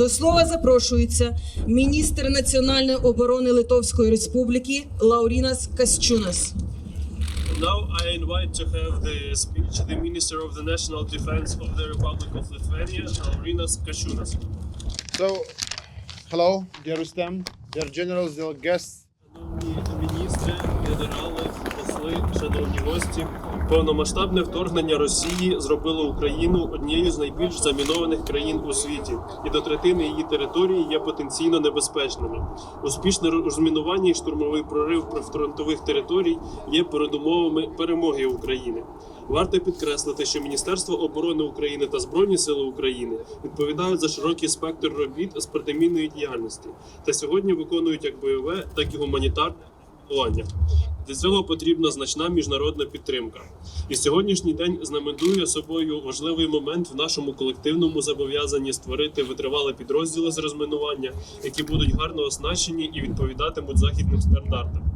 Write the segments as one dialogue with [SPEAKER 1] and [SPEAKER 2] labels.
[SPEAKER 1] До слова запрошується міністр національної оборони Литовської Республіки Лаурінас Касчунас.
[SPEAKER 2] Now I invite to have the speech the Minister of the National Defense of the Republic of Lithuania, Laurinas Kasčiūnas.
[SPEAKER 3] So, hello, dear Rustem, dear generals, dear guests.
[SPEAKER 2] Міністри, генерали, гості, повномасштабне вторгнення Росії зробило Україну однією з найбільш замінованих країн у світі, і до третини її території є потенційно небезпечними. Успішне розмінування і штурмовий прорив прифронтових територій є передумовами перемоги України. Варто підкреслити, що Міністерство оборони України та Збройні Сили України відповідають за широкий спектр робіт з протимінної діяльності та сьогодні виконують як бойове, так і гуманітарне планування. Для цього потрібна значна міжнародна підтримка. І сьогоднішній день знаменує собою важливий момент в нашому колективному зобов'язанні створити витривалі підрозділи з розмінування, які будуть гарно оснащені і відповідатимуть західним стандартам.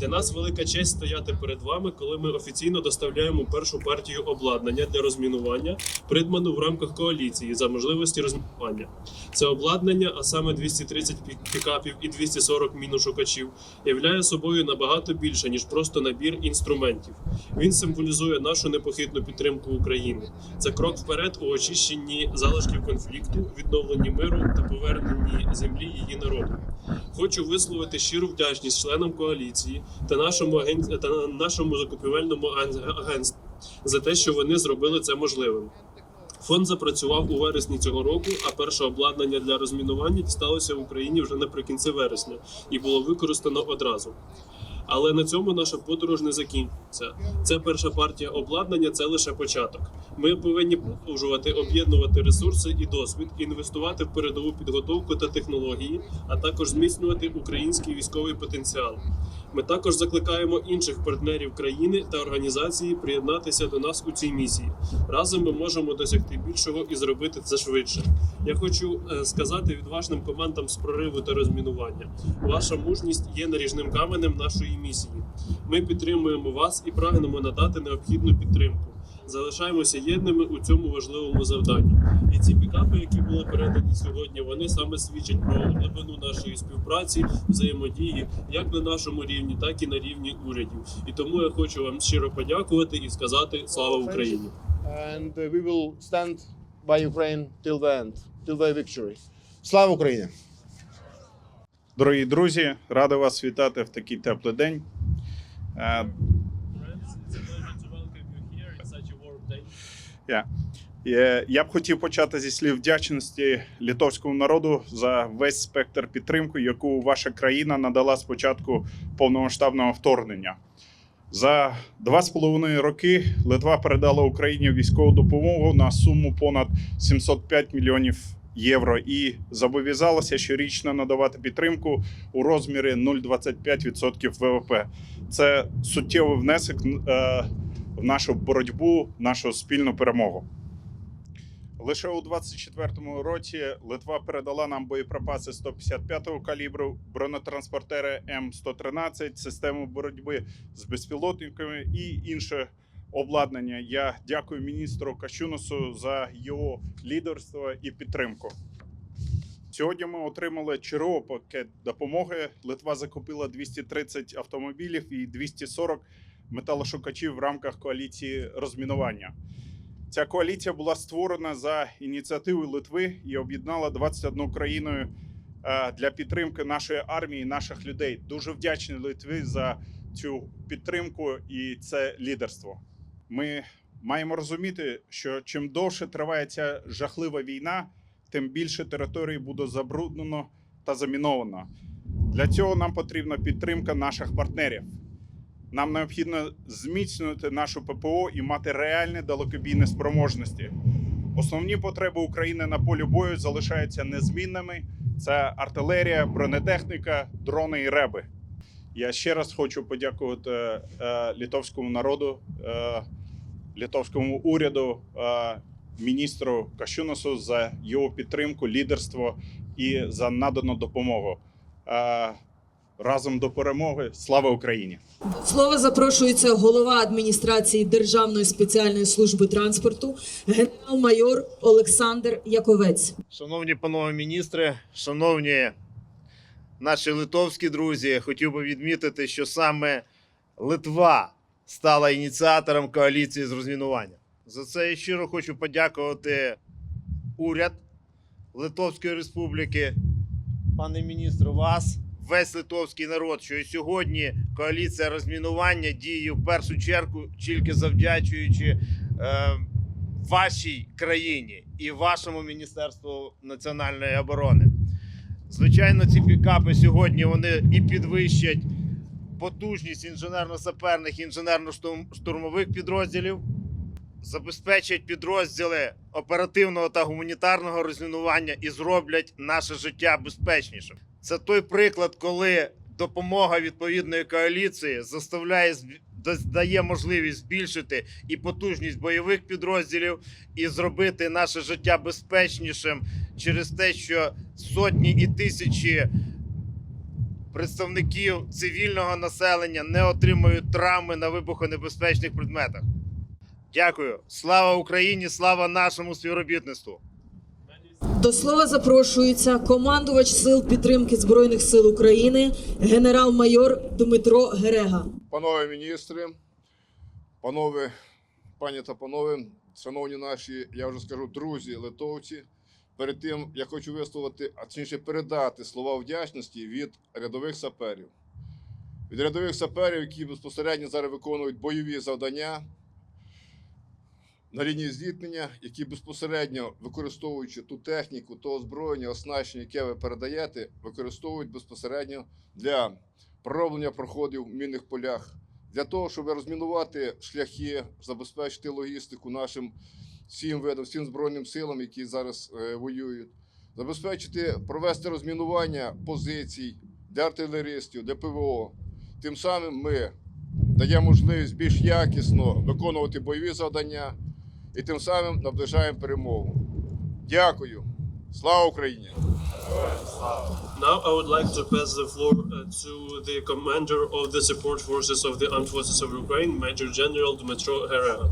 [SPEAKER 2] Для нас велика честь стояти перед вами, коли ми офіційно доставляємо першу партію обладнання для розмінування, придбану в рамках коаліції за можливості розмінування. Це обладнання, а саме 230 пікапів і 240 міношукачів, являє собою набагато більше ніж просто набір інструментів. Він символізує нашу непохитну підтримку України. Це крок вперед у очищенні залишків конфлікту, відновленні миру та поверненні землі її народу. Хочу висловити щиру вдячність членам коаліції та нашому аген... та нашому закупівельному аген- агентству за те, що вони зробили це можливим. Фонд запрацював у вересні цього року, а перше обладнання для розмінування дісталося в Україні вже наприкінці вересня і було використано одразу. Але на цьому наша подорож не закінчиться. Це перша партія обладнання, це лише початок. Ми повинні продовжувати об'єднувати ресурси і досвід, інвестувати в передову підготовку та технології, а також зміцнювати український військовий потенціал. Ми також закликаємо інших партнерів країни та організації приєднатися до нас у цій місії. Разом ми можемо досягти більшого і зробити це швидше. Я хочу е, сказати відважним командам з прориву та розмінування. Ваша мужність є наріжним каменем нашої місії. Ми підтримуємо вас і прагнемо надати необхідну підтримку. Залишаємося єдними у цьому важливому завданні. І ці пікапи, які були передані сьогодні, вони саме свідчать про глибину нашої співпраці, взаємодії, як на нашому рівні, так і на рівні урядів. І тому я хочу вам щиро подякувати і сказати слава Україні.
[SPEAKER 3] And uh, we will stand by Ukraine till the end, till the victory. Слава Україні!
[SPEAKER 4] Дорогі друзі, радий вас вітати в такий теплий день. Е, Я, б хотів почати зі слів вдячності литовському народу за весь спектр підтримки, яку ваша країна надала з початку повномасштабного вторгнення. За два з половиною роки Литва передала Україні військову допомогу на суму понад 705 мільйонів євро і зобов'язалася щорічно надавати підтримку у розмірі 0,25% ВВП. Це суттєвий внесок е, в нашу боротьбу, в нашу спільну перемогу. Лише у 24-му році Литва передала нам боєприпаси 155-го калібру, бронетранспортери М113, систему боротьби з безпілотниками і інше обладнання. Я дякую міністру Кащуносу за його лідерство і підтримку. Сьогодні ми отримали черговий пакет допомоги. Литва закупила 230 автомобілів і 240 металошукачів в рамках коаліції розмінування. Ця коаліція була створена за ініціативою Литви і об'єднала 21 країною е, для підтримки нашої армії, наших людей. Дуже вдячний Литві за цю підтримку і це лідерство. Ми маємо розуміти, що чим довше триває ця жахлива війна, тим більше території буде забруднено та заміновано. Для цього нам потрібна підтримка наших партнерів. Нам необхідно зміцнювати нашу ППО і мати реальні далекобійні спроможності. Основні потреби України на полі бою залишаються незмінними: це артилерія, бронетехніка, дрони і реби. Я ще раз хочу подякувати е, литовському народу, е, литовському уряду, е, міністру Кащунасу за його підтримку, лідерство і за надану допомогу. Е, Разом до перемоги. Слава Україні!
[SPEAKER 1] До слова запрошується голова адміністрації Державної спеціальної служби транспорту, генерал-майор Олександр Яковець.
[SPEAKER 5] Шановні панове міністри, шановні наші литовські друзі, хотів би відмітити, що саме Литва стала ініціатором коаліції з розмінування. За це я щиро хочу подякувати уряд Литовської Республіки, пане міністр, вас, весь литовський народ, що і сьогодні коаліція розмінування діє в першу чергу тільки завдячуючи е, вашій країні і вашому Міністерству національної оборони. Звичайно, ці пікапи сьогодні вони і підвищать потужність інженерно-саперних інженерно-штурмових підрозділів, забезпечать підрозділи оперативного та гуманітарного розмінування і зроблять наше життя безпечнішим. Це той приклад, коли допомога відповідної коаліції заставляє дає можливість збільшити і потужність бойових підрозділів, і зробити наше життя безпечнішим через те, що сотні і тисячі представників цивільного населення не отримують травми на вибухонебезпечних предметах. Дякую. Слава Україні! Слава нашому співробітництву!
[SPEAKER 1] До слова запрошується командувач сил підтримки Збройних сил України, генерал-майор Дмитро Герега.
[SPEAKER 3] Панове міністри, панове, пані та панове, шановні наші, я вже скажу, друзі литовці. Перед тим я хочу висловити, а точніше передати слова вдячності від рядових саперів. Від рядових саперів, які безпосередньо зараз виконують бойові завдання на лінії зіткнення, які безпосередньо використовуючи ту техніку, то озброєння, оснащення, яке ви передаєте, використовують безпосередньо для пророблення проходів в мінних полях, для того, щоб розмінувати шляхи, забезпечити логістику нашим всім видам, всім збройним силам, які зараз е, воюють, забезпечити провести розмінування позицій для артилеристів, для ПВО. Тим самим ми даємо можливість більш якісно виконувати бойові завдання і тим самим наближаємо перемогу. Дякую. Слава Україні!
[SPEAKER 2] Now I would like to pass the floor uh, to the commander of the support forces of the armed forces of Ukraine, Major General Dmytro Herera.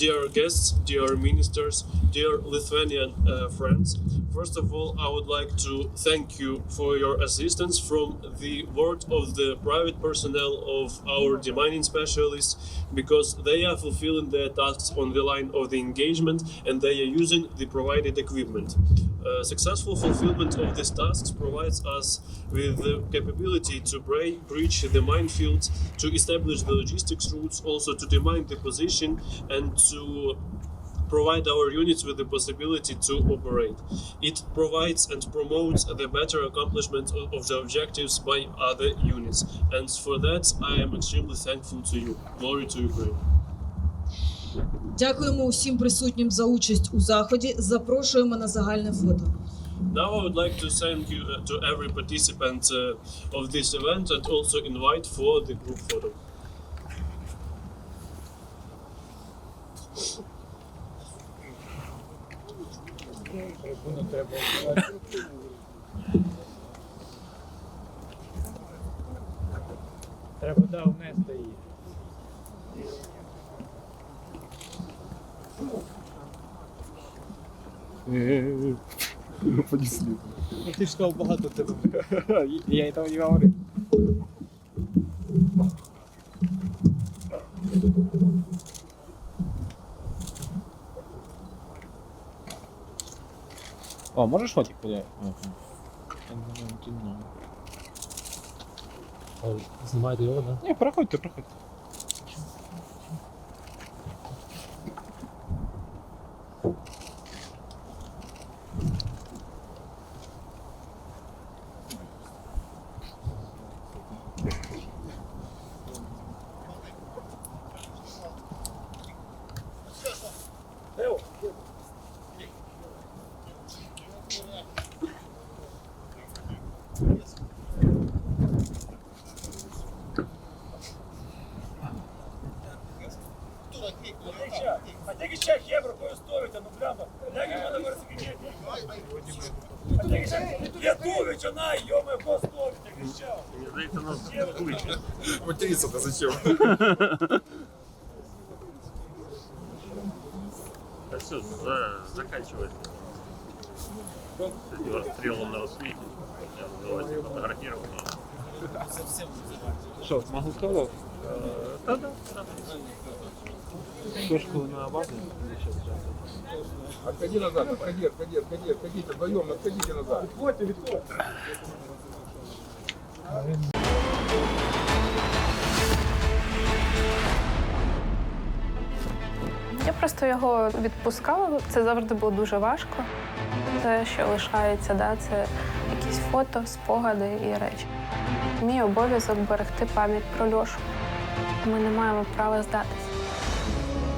[SPEAKER 2] Dear guests, dear ministers, dear Lithuanian uh, friends, first of all, I would like to thank you for your assistance from the word of the private personnel of our demining specialists because they are fulfilling their tasks on the line of the engagement and they are using the provided equipment. Uh, successful fulfillment of these tasks provides us with the capability to break, breach the minefields, to establish the logistics routes, also to demine the position, and to provide our units with the possibility to operate. It provides and promotes the better accomplishment of of the objectives by other units, and for that I am extremely thankful to you. Glory to Ukraine.
[SPEAKER 1] Дякуємо усім присутнім за участь у заході. Запрошуємо на загальне фото.
[SPEAKER 2] Now I would like to thank you uh, to every participant uh, of this event and also invite for the group photo.
[SPEAKER 6] Треба да, внести її. Ну ти ж сказав багато тебе. Я і того не говорив. О, можеш фотик подати?
[SPEAKER 7] Знімайте його, да?
[SPEAKER 6] Ні, проходьте, проходьте.
[SPEAKER 8] Материться-то зачем?
[SPEAKER 9] Да все, за, заканчивается. С этим расстрелом на рассвете. Давайте фотографирование.
[SPEAKER 6] Що, могу сказати?
[SPEAKER 9] Да, да, да.
[SPEAKER 6] Точку на базу.
[SPEAKER 8] Отходи назад, отходи, отходи, отходи, отходите вдвоем, отходите назад. Відходьте, відходьте.
[SPEAKER 10] Я просто його відпускала. Це завжди було дуже важко. Те, що лишається, да, це якісь фото, спогади і речі. Мій обов'язок берегти пам'ять про Льошу. Ми не маємо права здатися.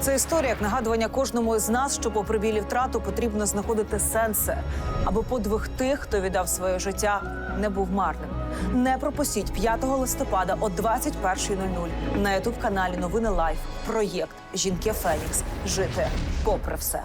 [SPEAKER 11] Це історія як нагадування кожному із нас, що попри білі втрату потрібно знаходити сенси, аби подвиг тих, хто віддав своє життя, не був марним. Не пропустіть 5 листопада о 21.00 на ютуб каналі Новини Лайф. Проєкт Жінки Фенікс. Жити попри все.